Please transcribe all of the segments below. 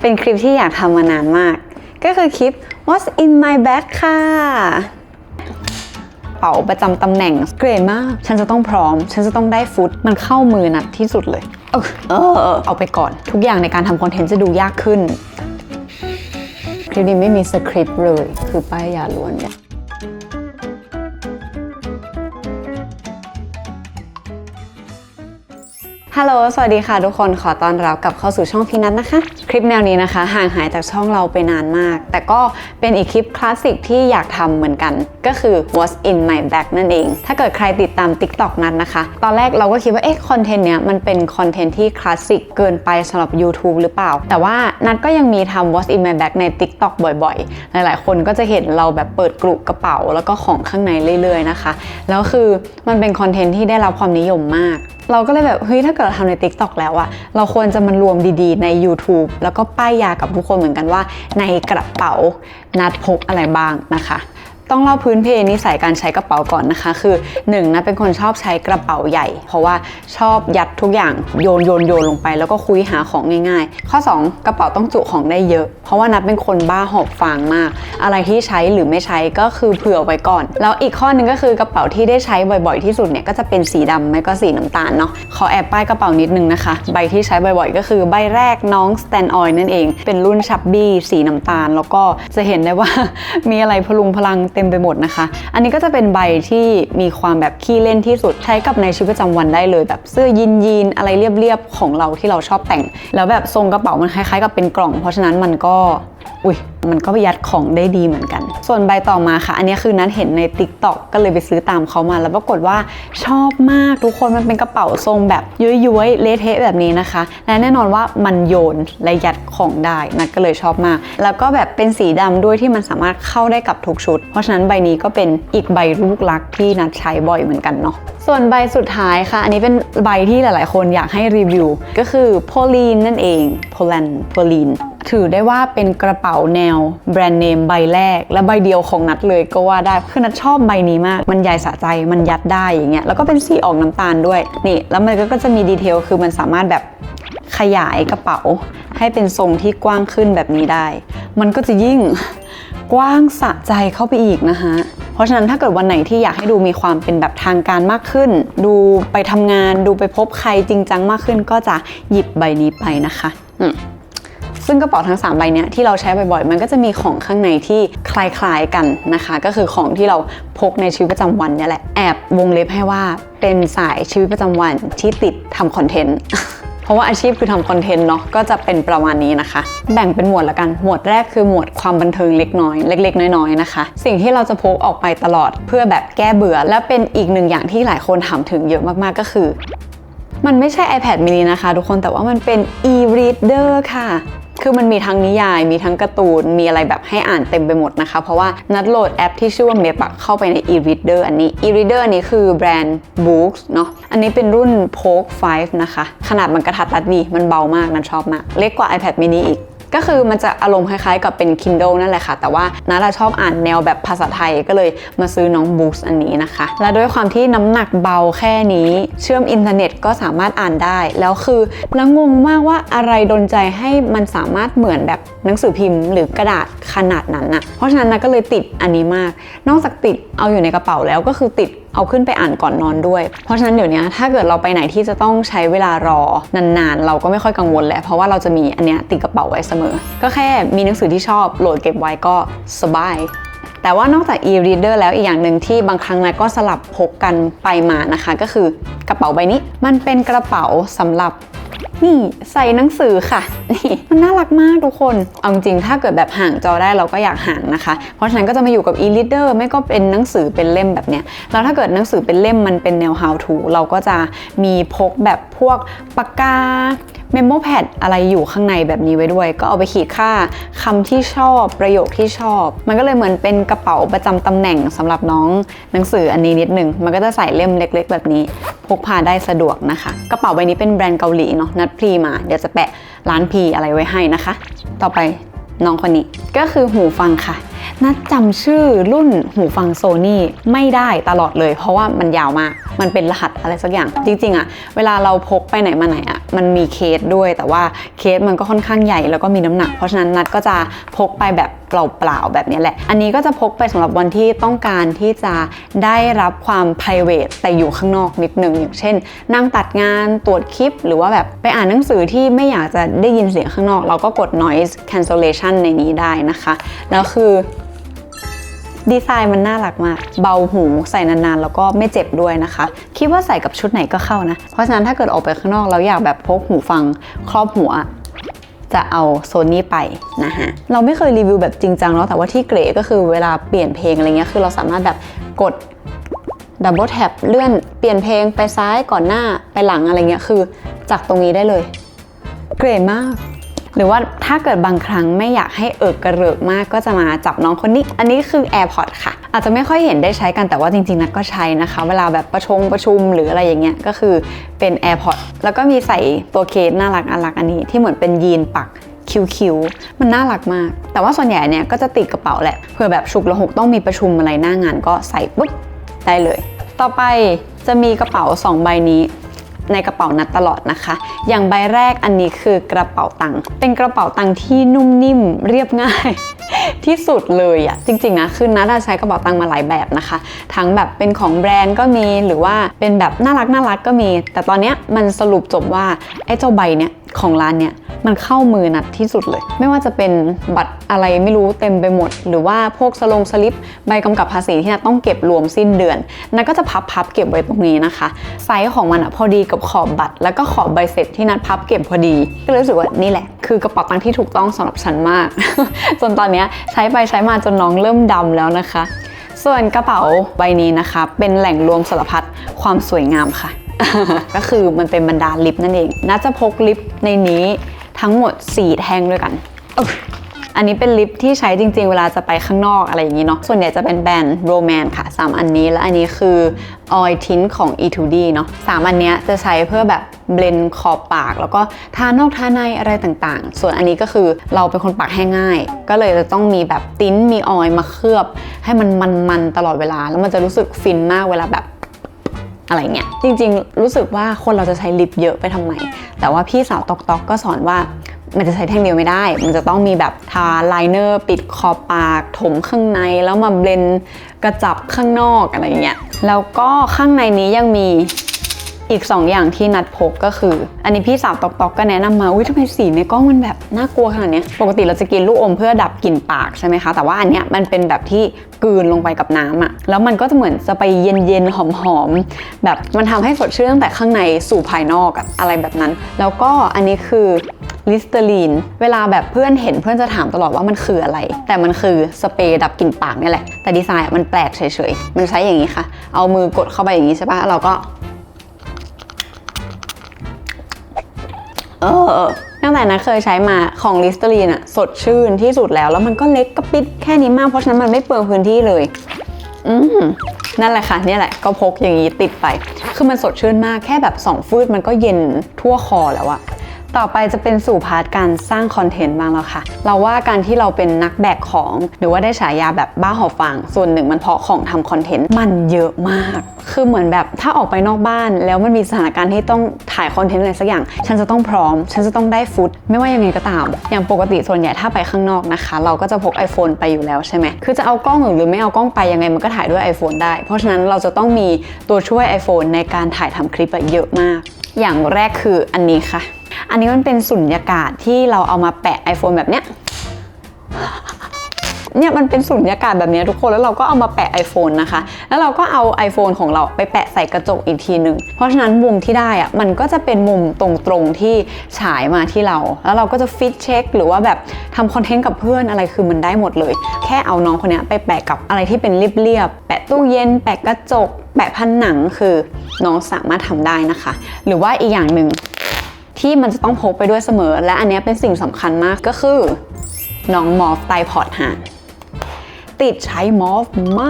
เป็นคลิปที่อยากทำมานานมาก ก็คือคลิป What's in my bag ค่ะ เป๋าประจำตำแหน่งเกรดมาก ฉันจะต้องพร้อม ฉันจะต้องได้ฟุต มันเข้ามือนัดที่สุดเลย เออเออเอาไปก่อน ทุกอย่างในการทำคอนเทนต์จะดูยากขึ้น คลิปนี้ไม่มีสคริปต์เลย คือป้ายยาล้วนเนี่ย ฮัลโหล สวัสดีค่ะทุกคน ขอต้อนรับกลับเข้าสู่ช่องพีนัทนะคะ คลิปแนวนี้นะคะ ห่างหายจากช่องเราไปนานมาก แต่ก็เป็นอีกคลิปคลาสสิกที่อยากทำเหมือนกัน ก็คือ what's in my bag นั่นเอง ถ้าเกิดใครติดตาม TikTok นัทนะคะ ตอนแรกเราก็คิดว่า เอ๊ะ คอนเทนต์เนี้ยมันเป็นคอนเทนต์ที่คลาสสิกเกินไปสำหรับ YouTube หรือเปล่า แต่ว่านัทก็ยังมีทำ what's in my bag ใน TikTok บ่อยๆ หลายๆ คนก็จะเห็นเราแบบเปิดกรุกระเป๋า แล้วก็ของข้างในเรื่อยๆนะคะ แล้วคือมันเป็นคอนเทนต์ที่ได้รับความนิยมมาก เราก็เลยแบบเฮ้ยถ้าเกิดเราทำใน TikTok แล้วอะเราควรจะมันรวมดีๆ ใน YouTube แล้วก็ป้ายยากับทุกคนเหมือนกันว่า ในกระเป๋านัดพกอะไรบ้างนะคะ ต้องเล่าพื้นเพนิสัยการใช้กระเป๋าก่อนนะคะ คือ1นงนะเป็นคนชอบใช้กระเป๋าใหญ่ เพราะว่าชอบยัดทุกอย่างโยนโยนโยนลงไป แล้วก็คุยหาของง่าย ๆ ข้อ 2 กระเป๋าต้องจุของได้เยอะ เพราะว่านัดเป็นคนบ้าหอบฟางมาก อะไรที่ใช้หรือไม่ใช้ก็คือเผื่อไว้ก่อน แล้วอีกข้อหนึงก็คือกระเป๋าที่ได้ใช้บ่อยๆที่สุดเนี่ยก็จะเป็นสีดำไม่ก็สีน้ำตาลเนาะขอแอบป้ายกระเป๋านิดนึงนะคะ ใบที่ใช้บ่อยๆ ก็คือใบแรกน้อง Stand Oil นั่นเอง เป็นรุ่นชับบี้สีน้ำตาล แล้วก็จะเห็นได้ว่ามีอะไรพลุงพลังเต็มไปหมดนะคะ อันนี้ก็จะเป็นใบที่มีความแบบขี้เล่นที่สุดใช้กับในชีวิตประจำวันได้เลย แบบเสื้อยีนยีนอะไรเรียบๆของเราที่เราชอบแต่ง แล้วแบบทรงกระเป๋ามันคล้ายๆกับเป็นกล่อง เพราะฉะนั้นมันก็ อุ้ยมันก็ประหยัดของได้ดีเหมือนกัน ส่วนใบต่อมาค่ะ อันนี้คือนั้นเห็นใน Tik t o อกก็เลยไปซื้อตามเขามา แล้วปรากฏว่าชอบมากทุกคนมันเป็นกระเป๋าทรงแบบย้วยๆเละเทะแบบนี้นะคะ และแน่นอนว่ามันโยนและยัดของได้นัดก็เลยชอบมาก แล้วก็แบบเป็นสีดำด้วยที่มันสามารถเข้าได้กับทุกชุด เพราะฉะนั้นใบนี้ก็เป็นอีกใบลูกลักที่นัดใช้บ่อยเหมือนกันเนาะส่วนใบสุดท้ายค่ะ อันนี้เป็นใบที่หลาย ๆ คนอยากให้รีวิว ก็คือโพลีนนั่นเองโพลันโพลีนถือได้ว่าเป็นกระเป๋าแนวแบรนด์เนมใบแรก และใบเดียวของนัดเลยก็ว่าได้ คือนัดชอบใบนี้มาก มันใหญ่สะใจมันยัดได้อย่างเงี้ยแล้วก็เป็นสีออกน้ำตาลด้วยนี่แล้วมันก็จะมีดีเทลคือมันสามารถแบบขยายกระเป๋า ให้เป็นทรงที่กว้างขึ้นแบบนี้ได้ มันก็จะยิ่งกว้างสะใจเข้าไปอีกนะคะเพราะฉะนั้นถ้าเกิดวันไหนที่อยากให้ดูมีความเป็นแบบทางการมากขึ้น ดูไปทำงานดูไปพบใครจริงจังมากขึ้น ก็จะหยิบใบนี้ไปนะคะ อืม ซึ่งกระเป๋าทั้ง 3 ใบเนี้ยที่เราใช้บ่อยๆ มันก็จะมีของข้างในที่คล้ายๆกันนะคะ ก็คือของที่เราพกในชีวิตประจำวันเนี่ยแหละ แอบวงเล็บให้ว่าเป็นสายชีวิตประจำวันที่ติดทำคอนเทนต์เพราะว่าอาชีพคือทำคอนเทนต์เนาะก็จะเป็นประมาณนี้นะคะ แบ่งเป็นหมวดละกัน หมวดแรกคือหมวดความบันเทิงเล็กน้อย เล็ก ๆ น้อยๆนะคะ สิ่งที่เราจะพกออกไปตลอดเพื่อแบบแก้เบื่อ และเป็นอีกหนึ่งอย่างที่หลายคนถามถึงเยอะมากๆก็คือ มันไม่ใช่ iPad mini นะคะ ทุกคนแต่ว่ามันเป็น e-reader ค่ะ คือมันมีทั้งนิยาย มีทั้งการ์ตูน มีอะไรแบบให้อ่านเต็มไปหมดนะคะ เพราะว่านัดโหลดแอปที่ชื่อว่าเมปะเข้าไปใน e-reader อันนี้ e-reader อันนี้คือแบรนด์ Books เนาะ อันนี้เป็นรุ่น Poke 5 นะคะ ขนาดมันกระทัดรัดดี มันเบามากนันชอบมาก เล็กกว่า iPad mini อีก ก็คือมันจะอารมณ์คล้ายๆ กับเป็น Kindle นั่นแหละค่ะ แต่ว่านัทชอบอ่านแนวแบบภาษาไทยก็เลยมาซื้อน้อง Books อันนี้นะคะ และด้วยความที่น้ำหนักเบาแค่นี้ เชื่อมอินเทอร์เน็ตก็สามารถอ่านได้ แล้วคือแล้วงงมากว่าอะไรดนใจให้มันสามารถเหมือนแบบหนังสือพิมพ์หรือกระดาษขนาดนั้นน่ะเพราะฉะนั้นนะก็เลยติดอันนี้มาก นอกจากติดเอาอยู่ในกระเป๋าแล้วก็คือติด เอาขึ้นไปอ่านก่อนนอนด้วย เพราะฉะนั้นเดี๋ยวนี้ถ้าเกิดเราไปไหนที่จะต้องใช้เวลารอนานๆ เราก็ไม่ค่อยกังวลแหละเพราะว่าเราจะมีอันเนี้ยติดกระเป๋าไว้เสมอ ก็แค่มีหนังสือที่ชอบโหลดเก็บไว้ก็สบายแต่ว่านอกจาก e-reader แล้วอีกอย่างหนึ่งที่บางครั้งนะก็สลับพกกันไปมานะคะ ก็คือกระเป๋าใบนี้ มันเป็นกระเป๋าสำหรับนี่ใส่หนังสือค่ะนี่มันน่ารักมากทุกคน เอาจริงถ้าเกิดแบบห่างจอได้เราก็อยากห่างนะคะ เพราะฉะนั้นก็จะมาอยู่กับ e-reader ไม่ก็เป็นหนังสือเป็นเล่มแบบเนี้ยแล้วถ้าเกิดหนังสือเป็นเล่มมันเป็นแนว how to เราก็จะมีพกแบบพวกปากกาเมมโมแพดอะไรอยู่ข้างในแบบนี้ไว้ด้วย ก็เอาไปขีดค่าคำที่ชอบประโยคที่ชอบ มันก็เลยเหมือนเป็นกระเป๋าประจำตำแหน่งสำหรับน้องหนังสืออันนี้นิดนึง มันก็จะใส่เล่มเล็ก ๆ แบบนี้ พกพาได้สะดวกนะคะ กระเป๋าใบนี้เป็นแบรนด์เกาหลีเนาะนัดพรีมา เดี๋ยวจะแปะร้านพีอะไรไว้ให้นะคะ ต่อไปน้องคนนี้ก็คือหูฟังค่ะ นัดจำชื่อรุ่นหูฟังโซนี่ไม่ได้ตลอดเลย เพราะว่ามันยาวมาก มันเป็นรหัสอะไรสักอย่าง จริง ๆอะเวลาเราพกไปไหนมาไหนอะมันมีเคสด้วย แต่ว่าเคสมันก็ค่อนข้างใหญ่แล้วก็มีน้ำหนัก เพราะฉะนั้นนัดก็จะพกไปแบบ เปล่าๆแบบนี้แหละ อันนี้ก็จะพกไปสำหรับวันที่ต้องการที่จะได้รับความ p r i v a t แต่อยู่ข้างนอกนิดนึง อย่างเช่น นั่งตัดงานตรวจคลิป หรือว่าแบบไปอ่านหนังสือที่ไม่อยากจะได้ยินเสียงข้างนอก เราก็กด noise cancellation ในนี้ได้นะคะ แล้วคือดีไซน์มันน่ารักมาก เบาหูใส่นานๆ แล้วก็ไม่เจ็บด้วยนะคะ คิดว่าใส่กับชุดไหนก็เข้านะ เพราะฉะนั้นถ้าเกิดออกไปข้างนอก แล้วอยากแบบพกหูฟังครอบหัว จะเอาโซนี่ไปนะฮะเราไม่เคยรีวิวแบบจริงจังเนาะแต่ว่าที่เกรก็คือเวลาเปลี่ยนเพลงอะไรเงี้ยคือเราสามารถแบบกดดับเบิลแท็บเลื่อนเปลี่ยนเพลงไปซ้ายก่อนหน้าไปหลังอะไรเงี้ยคือจากตรงนี้ได้เลย เกรมาก หรือว่าถ้าเกิดบางครั้งไม่อยากให้เอิกกระเริกมากก็จะมาจับน้องคนนี้ อันนี้คือ AirPods ค่ะ อาจจะไม่ค่อยเห็นได้ใช้กันแต่ว่าจริงๆนัดก็ใช้นะคะ เวลาแบบประชงประชุมหรืออะไรอย่างเงี้ยก็คือเป็น AirPods แล้วก็มีใส่ตัวเคสน่ารักน่ารักอันนี้ที่เหมือนเป็นยีนปักคิ้วๆ มันน่ารักมาก แต่ว่าส่วนใหญ่เนี่ยก็จะติดกระเป๋าแหละ เผื่อแบบฉุกละหกต้องมีประชุมอะไรหน้างานก็ใส่ปุ๊บได้เลย ต่อไปจะมีกระเป๋าสองใบนี้ ในกระเป๋านัดตลอดนะคะ อย่างใบแรกอันนี้คือกระเป๋าตังค์เป็นกระเป๋าตังค์ที่นุ่มนิ่มเรียบง่าย ที่สุดเลยอะจริงๆนะคือนัดใช้กระเป๋าตังค์มาหลายแบบนะคะ ทั้งแบบเป็นของแบรนด์ก็มีหรือว่าเป็นแบบน่ารักน่ารักก็มี แต่ตอนเนี้ยมันสรุปจบว่าไอ้เจ้าใบเนี้ย ของร้านเนี้ยมันเข้ามือนัดที่สุดเลย ไม่ว่าจะเป็นบัตรอะไรไม่รู้เต็มไปหมด หรือว่าพวกสลงสลิปใบกำกับภาษีที่นัดต้องเก็บรวมสิ้นเดือนนัดก็จะพับพับเก็บไว้ตรงนี้นะคะ ไซส์ของมันอะพอดีกับขอบบัตร แล้วก็ขอบใบเสร็จที่นัดพับเก็บพอดี ก็เลยรู้สึกว่านี่แหละ คือกระเป๋าตังค์ที่ถูกต้องสำหรับฉันมาก จนตอนนี้ใช้ไปใช้มาจนน้องเริ่มดำแล้วนะคะ ส่วนกระเป๋าใบนี้นะคะ เป็นแหล่งรวมสารพัดความสวยงามค่ะ ก็คือมันเป็นบรรดาลิปนั่นเองน่าจะพกลิปในนี้ทั้งหมด 4 แท่งด้วยกันอุ๊ยอันนี้เป็นลิปที่ใช้จริงๆ เวลาจะไปข้างนอกอะไรอย่างนี้เนาะ ส่วนใหญ่จะเป็นแบรนด์โรแมนค่ะ 3 อันนี้ และอันนี้คือ Oil Tint ของ E2D เนาะสามอันเนี้ยจะใช้เพื่อแบบเบลนขอบปาก แล้วก็ทานอกทาในอะไรต่างๆ ส่วนอันนี้ก็คือเราเป็นคนปากแห้งง่าย ก็เลยจะต้องมีแบบติ้นมีออยล์มาเคลือบ ให้มันมันๆตลอดเวลา แล้วมันจะรู้สึกฟินมากเวลาแบบ อะไรเงี้ยจริง ๆ รู้สึกว่าคนเราจะใช้ลิปเยอะไปทำไม แต่ว่าพี่สาวตอกตอกก็สอนว่ามันจะใช้แท่งเดียวไม่ได้ มันจะต้องมีแบบทาไลเนอร์ปิดขอบปากถมข้างในแล้วมาเบลนด์กระจับข้างนอกอะไรเงี้ยแล้วก็ข้างในนี้ยังมี อีก 2 อย่างที่นัดพกก็คือ อันนี้พี่สาวตอกตอกก็แนะนำมาอุ้ยทำไมสีในกล้องมันแบบน่ากลัวขนาดนี้ปกติเราจะกินลูกอมเพื่อดับกลิ่นปากใช่ไหมคะ แต่ว่าอันเนี้ยมันเป็นแบบที่กลืนลงไปกับน้ำอะแล้วมันก็จะเหมือนจะไปเย็นๆหอมๆแบบมันทำให้สดชื่นตั้งแต่ข้างในสู่ภายนอกอะอะไรแบบนั้น แล้วก็อันนี้คือลิสเตอรีน เวลาแบบเพื่อนเห็นเพื่อนจะถามตลอดว่ามันคืออะไร แต่มันคือสเปรย์ดับกลิ่นปากนี่แหละ แต่ดีไซน์มันแปลกเฉยๆ มันใช้อย่างนี้ค่ะ เอามือกดเข้าไปอย่างนี้ใช่ปะเราก็ เออตั้งแต่นะเคยใช้มาของลิสเตอรีนอะสดชื่นที่สุดแล้ว แล้วมันก็เล็กกระปิดแค่นี้มากเพราะฉะนั้นมันไม่เปลืองพื้นที่เลย อืมนั่นแหละค่ะนี่แหละก็พกอย่างนี้ติดไป คือมันสดชื่นมากแค่แบบสองฟืดมันก็เย็นทั่วคอแล้วอะ ต่อไปจะเป็นสู่พาร์ทการสร้างคอนเทนต์บ้างแล้วค่ะ เราว่าการที่เราเป็นนักแบกของ หรือว่าได้ฉายาแบบบ้าหอบฟางส่วนหนึ่งมันเพราะของทำคอนเทนต์มันเยอะมาก คือเหมือนแบบถ้าออกไปนอกบ้านแล้วมันมีสถานการณ์ที่ต้องถ่ายคอนเทนต์อะไรสักอย่าง ฉันจะต้องพร้อม ฉันจะต้องได้ฟุต ไม่ว่ายังไงก็ตาม อย่างปกติส่วนใหญ่ถ้าไปข้างนอกนะคะ เราก็จะพก iPhone ไปอยู่แล้วใช่ไหมคือจะเอากล้องหรือไม่เอากล้องไปยังไงมันก็ถ่ายด้วย iPhone ได้ เพราะฉะนั้นเราจะต้องมีตัวช่วย iPhone ในการถ่ายทำคลิปเยอะมาก อย่างแรกคืออันนี้ค่ะ อันนี้มันเป็นสุญญากาศที่เราเอามาแปะ iPhone แบบเนี้ยเนี่ยมันเป็นสุญญากาศแบบนี้ทุกคนแล้วเราก็เอามาแปะ iPhone นะคะ แล้วเราก็เอา iPhone ของเราไปแปะใส่กระจกอีกทีหนึ่งเพราะฉะนั้นมุมที่ได้อะมันก็จะเป็นมุมตรงๆที่ฉายมาที่เรา แล้วเราก็จะฟิตเช็คหรือว่าแบบทำคอนเทนต์กับเพื่อนอะไรคือมันได้หมดเลย แค่เอาน้องคนนี้ไปแปะกับอะไรที่เป็นเรียบๆแปะตู้เย็น แปะกระจก แปะผนังคือน้องสามารถทำได้นะคะ หรือว่าอีกอย่างหนึ่ง ที่มันจะต้องพกไปด้วยเสมอ และอันนี้เป็นสิ่งสำคัญมากก็คือน้องมอฟไตพอดฮะติดใช้มอฟม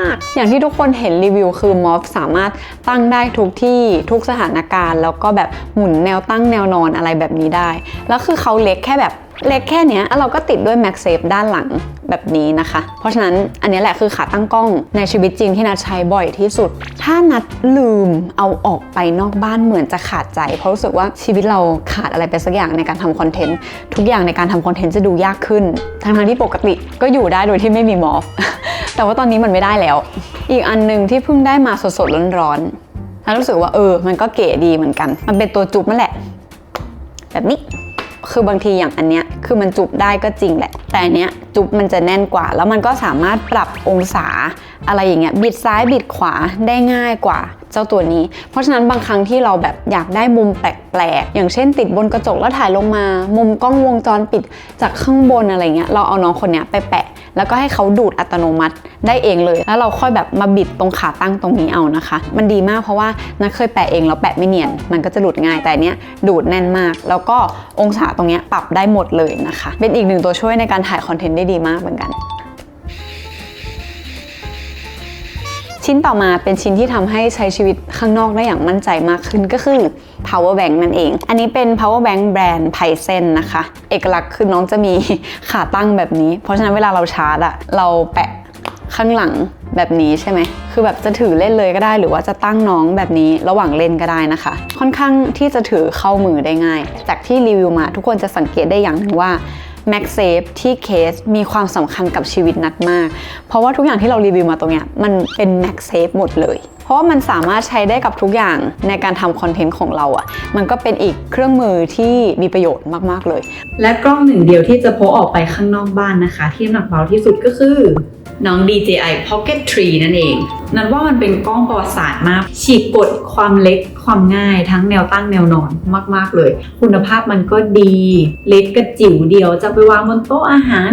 าก อย่างที่ทุกคนเห็นรีวิวคือมอฟสามารถตั้งได้ทุกที่ทุกสถานการณ์ แล้วก็แบบหมุนแนวตั้งแนวนอนอะไรแบบนี้ได้ แล้วคือเขาเล็กแค่แบบ เล็กแค่เนี้ยแล้วเราก็ติดด้วย MagSafe ด้านหลังแบบนี้นะคะ เพราะฉะนั้นอันนี้แหละคือขาตั้งกล้องในชีวิตจริงที่นัดใช้บ่อยที่สุด ถ้านัดลืมเอาออกไปนอกบ้านเหมือนจะขาดใจ เพราะรู้สึกว่าชีวิตเราขาดอะไรไปสักอย่างในการทำคอนเทนต์ ทุกอย่างในการทำคอนเทนต์จะดูยากขึ้น ทั้งๆที่ปกติก็อยู่ได้โดยที่ไม่มีมอฟแต่ว่าตอนนี้มันไม่ได้แล้ว อีกอันหนึ่งที่เพิ่งได้มาสดๆร้อนๆแล้วรู้สึกว่าเออ มันก็เก๋ดีเหมือนกัน มันเป็นตัวจุ๊บนั่นแหละ แบบนี้ คือบางทีอย่างอันเนี้ยคือมันจุบได้ก็จริงแหละ แต่อันเนี้ยจุบมันจะแน่นกว่า แล้วมันก็สามารถปรับองศาอะไรอย่างเงี้ยบิดซ้ายบิดขวาได้ง่ายกว่าเจ้าตัวนี้ เพราะฉะนั้นบางครั้งที่เราแบบอยากได้มุมแปลกๆ อย่างเช่นติดบนกระจกแล้วถ่ายลงมา มุมกล้องวงจรปิดจากข้างบนอะไรเงี้ย เราเอาน้องคนเนี้ยไปแปะ แล้วก็ให้เขาดูดอัตโนมัติได้เองเลย แล้วเราค่อยแบบมาบิดตรงขาตั้งตรงนี้เอานะคะ มันดีมากเพราะว่านักเคยแปะเองแล้วแปะไม่เนียน มันก็จะหลุดง่ายแต่เนี้ยดูดแน่นมาก แล้วก็องศาตรงเนี้ยปรับได้หมดเลยนะคะ เป็นอีกหนึ่งตัวช่วยในการถ่ายคอนเทนต์ได้ดีมากเหมือนกัน ชิ้นต่อมาเป็นชิ้นที่ทำให้ใช้ชีวิตข้างนอกได้อย่างมั่นใจมากขึ้นก็คือ power bank นั่นเอง อันนี้เป็น power bank แบรนด์ไพเซนนะคะ เอกลักษณ์คือน้องจะมีขาตั้งแบบนี้ เพราะฉะนั้นเวลาเราชาร์จอะเราแปะข้างหลังแบบนี้ใช่ไหม คือแบบจะถือเล่นเลยก็ได้ หรือว่าจะตั้งน้องแบบนี้ระหว่างเล่นก็ได้นะคะ ค่อนข้างที่จะถือเข้ามือได้ง่าย จากที่รีวิวมาทุกคนจะสังเกตได้อย่างหนึ่งว่า MagSafe ที่เคสมีความสำคัญกับชีวิตนัดมาก เพราะว่าทุกอย่างที่เรารีวิวมาตรงเนี้ยมันเป็น MagSafe หมดเลย เพราะว่ามันสามารถใช้ได้กับทุกอย่างในการทำคอนเทนต์ของเราอะ่ะ มันก็เป็นอีกเครื่องมือที่มีประโยชน์มาก ๆ เลย และกล้องหนึ่งเดียวที่จะพกออกไปข้างนอกบ้านนะคะ ที่น้ำหนักเบาที่สุดก็คือน้อง DJI Pocket 3 นั่นเอง นั่นว่ามันเป็นกล้องประวัติศาสตร์มาก ฉีกกฎความเล็กความง่ายทั้งแนวตั้งแนวนอนมาก ๆ เลย คุณภาพมันก็ดี เล็กกระจิ๋วเดียวจะไปวางบนโต๊ะอาหาร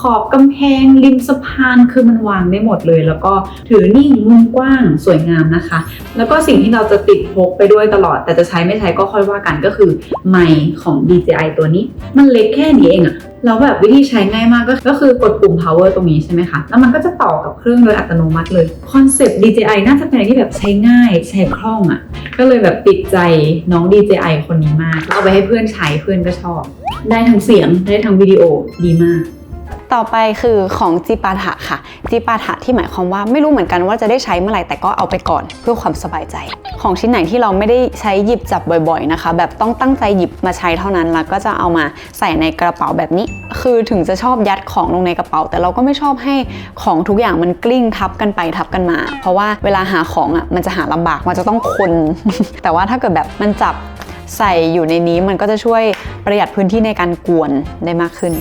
ขอบกำแพงริมสะพานคือมันวางได้หมดเลย แล้วก็ถือนิ่งมุมกว้างสวยงามนะคะ แล้วก็สิ่งที่เราจะติดพกไปด้วยตลอด แต่จะใช้ไม่ใช้ก็ค่อยว่ากันก็คือไมค์ของ DJI ตัวนี้ มันเล็กแค่นี้เองอะแล้วแบบวิธีใช้ง่ายมากก็คือกดปุ่ม power ตรงนี้ใช่ไหมคะ แล้วมันก็จะต่อกับเครื่องโดยอัตโนมัติเลย คอนเซปต์ DJI น่าจะเป็นอะไรที่แบบใช้ง่ายใช้คล่องอะก็เลยแบบติดใจน้อง DJI คนนี้มากแล้วเอาไปให้เพื่อนใช้เพื่อนก็ชอบ ได้ทั้งเสียงได้ทั้งวิดีโอดีมาก ต่อไปคือของจิปาถะค่ะ จิปาถะที่หมายความว่าไม่รู้เหมือนกันว่าจะได้ใช้เมื่อไหร่แต่ก็เอาไปก่อนเพื่อความสบายใจ ของชิ้นไหนที่เราไม่ได้ใช้หยิบจับบ่อยๆนะคะ แบบต้องตั้งใจหยิบมาใช้เท่านั้นแล้วก็จะเอามาใส่ในกระเป๋าแบบนี้ คือถึงจะชอบยัดของลงในกระเป๋า แต่เราก็ไม่ชอบให้ของทุกอย่างมันกลิ้งทับกันไปทับกันมา เพราะว่าเวลาหาของอะมันจะหาลำบากมันจะต้องคน แต่ว่าถ้าเกิดแบบมันจับใส่อยู่ในนี้มันก็จะช่วยประหยัดพื้นที่ในการกวนได้มากขึ้น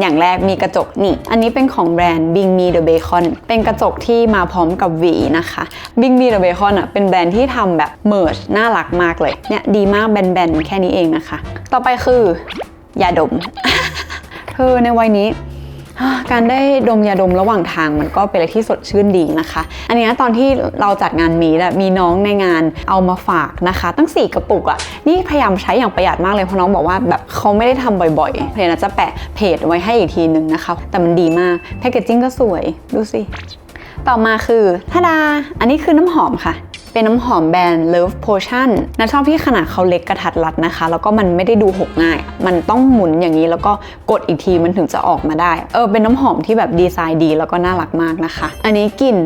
อย่างแรกมีกระจกนี่ อันนี้เป็นของแบรนด์ Bing Me The Bacon เป็นกระจกที่มาพร้อมกับหวีนะคะ Bing Me The Bacon อะเป็นแบรนด์ที่ทำแบบเมิร์ชน่ารักมากเลย เนี่ยดีมากแบนๆ แค่นี้เองนะคะ ต่อไปคือยาดม เธอในวัยนี้ การได้ดมยาดมระหว่างทางมันก็เป็นอะไรที่สดชื่นดีนะคะ อันนี้ตอนที่เราจัดงานมีดอะมีน้องในงานเอามาฝากนะคะ ตั้ง 4 กระปุกอะนี่พยายามใช้อย่างประหยัดมากเลยเพราะน้องบอกว่าแบบเขาไม่ได้ทำบ่อยๆเพจนะจะแปะเพจไว้ให้อีกทีหนึ่งนะคะแต่มันดีมากแพคเกจจิ้งก็สวยดูสิต่อมาคือทาดา อันนี้คือน้ำหอมค่ะ เป็นน้ำหอมแบรนด์ Love Potion นะชอบที่ขนาดเขาเล็กกระทัดรัดนะคะ แล้วก็มันไม่ได้ดูหกง่าย มันต้องหมุนอย่างนี้แล้วก็กดอีกทีมันถึงจะออกมาได้ เออ เป็นน้ำหอมที่แบบดีไซน์ดีแล้วก็น่ารักมากนะคะ อันนี้กลิ่น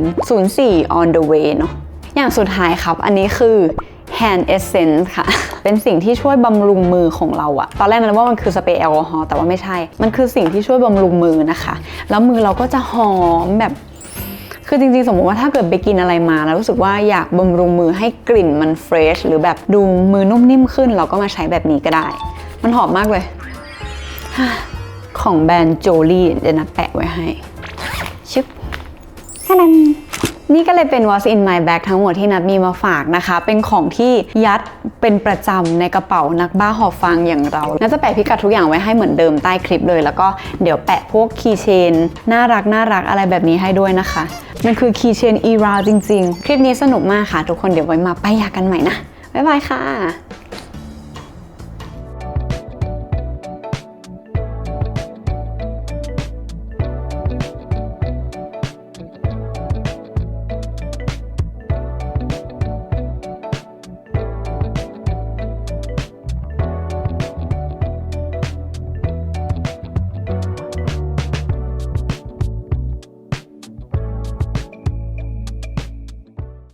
04 on the way เนาะ อย่างสุดท้ายครับ อันนี้คือ hand essence ค่ะ เป็นสิ่งที่ช่วยบำรุงมือของเราอะตอนแรกนึกว่ามันคือสเปรย์แอลกอฮอล์แต่ว่าไม่ใช่ มันคือสิ่งที่ช่วยบำรุงมือนะคะ แล้วมือเราก็จะหอมแบบ คือจริงๆ สมมติว่าถ้าเกิดไปกินอะไรมาแล้วรู้สึกว่าอยากบำรุงมือให้กลิ่นมันเฟรชหรือแบบดูมือนุ่มนิ่มขึ้น เราก็มาใช้แบบนี้ก็ได้ มันหอมมากเลย ของแบรนด์โจลี่เดี๋ยวนัดแปะไว้ให้ ชึบท่นั้น นี่ก็เลยเป็น What's in my bag ทั้งหมดที่นัดมีมาฝากนะคะ เป็นของที่ยัดเป็นประจำในกระเป๋านักบ้าหอบฟังอย่างเราน่าจะแปะพิกัดทุกอย่างไว้ให้เหมือนเดิมใต้คลิปเลย แล้วก็เดี๋ยวแปะพวกคีย์เชนน่ารักน่ารักอะไรแบบนี้ให้ด้วยนะคะ มันคือคีย์เชนอีราจริง ๆ คลิปนี้สนุกมากค่ะ ทุกคนเดี๋ยวไว้มาป้ายยากันใหม่นะบ๊ายบายค่ะ